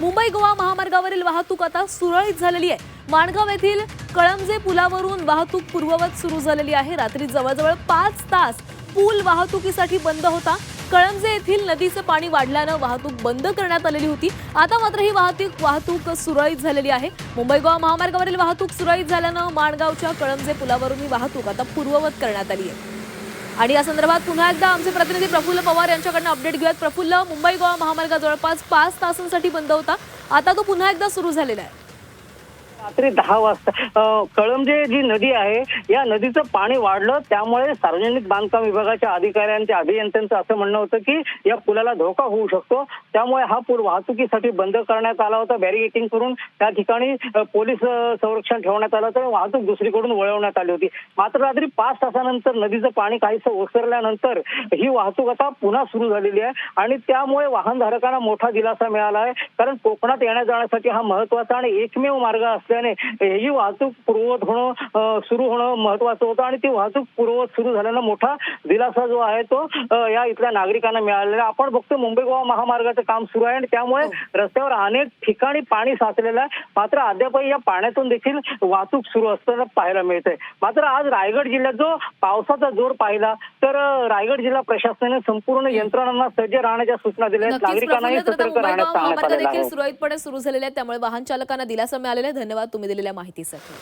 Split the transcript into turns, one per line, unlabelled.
मुंबई गोवा महामार्गावरील वाहतूक आता सुरळीत झालेली आहे. माणगाव येथील कळमजे पुलावरून वाहतूक पूर्ववत सुरू झालेली आहे. रात्री जवळजवळ पाच तास पूल वाहतुकीसाठी बंद होता. कळमजे येथील नदीचं पाणी वाढल्यानं वाहतूक बंद करण्यात आलेली होती. आता मात्र ही वाहतूक वाहतूक सुरळीत झालेली आहे. मुंबई गोवा महामार्गावरील वाहतूक सुरळीत झाल्यानं माणगावच्या कळमजे पुलावरून ही वाहतूक आता पूर्ववत करण्यात आली आहे. आणि या संदर्भात पुन्हा एकदा आमचे प्रतिनिधी प्रफुल्ल पवार यांच्याकडनं अपडेट घेऊयात. प्रफुल्ल मुंबई गोवा महामार्ग जवळपास पाच तासांसाठी बंद होता. आता तो पुन्हा एकदा सुरू झालेला आहे.
रात्री दहा वाजता. कळंबजे कळमजे जी नदी आहे या नदीचं पाणी वाढलं त्यामुळे सार्वजनिक बांधकाम विभागाच्या अधिकाऱ्यांच्या अभियंत्यांचं असं म्हणणं होतं की या पुलाला धोका होऊ शकतो. त्यामुळे हा पूल वाहतुकीसाठी बंद करण्यात आला होता बॅरिगेटिंग करून. त्या ठिकाणी पोलीस संरक्षण ठेवण्यात आलं होतं वाहतूक दुसरीकडून वळवण्यात आली होती. मात्र रात्री पाच तासानंतर नदीचं पाणी काहीसं ओसरल्यानंतर ही वाहतूक आता पुन्हा सुरू झालेली आहे आणि त्यामुळे वाहनधारकांना मोठा दिलासा मिळाला आहे. कारण कोकणात येण्या जाण्यासाठी हा महत्त्वाचा आणि एकमेव मार्ग असतो. असल्याने ही वाहतूक पूर्ववत होणं सुरू होणं महत्वाचं होतं आणि ती वाहतूक पूर्ववत सुरू झाल्यानं मोठा दिलासा जो आहे तो या इथल्या नागरिकांना मिळालेला. आपण बघतो मुंबई गोवा महामार्गाचं काम सुरू आहे आणि त्यामुळे रस्त्यावर अनेक ठिकाणी पाणी साचलेलं आहे. मात्र अद्यापही या पाण्यातून देखील वाहतूक सुरू असताना पाहायला मिळते मात्र आज रायगड जिल्ह्यात जो पावसाचा जोर पाहिला तर रायगड जिल्हा प्रशासनाने संपूर्ण यंत्रणांना सज्ज राहण्याच्या सूचना दिल्या आहेत. नागरिकांनाही सतर्क
गोवा
सांगण्यात आलेलं आहे.
सुरळीतपणे सुरू झालेले आहेत. त्यामुळे वाहन चालकांना दिलासा मिळालेला आहे. धन्यवाद तुम्ही दिलेल्या माहितीसाठी.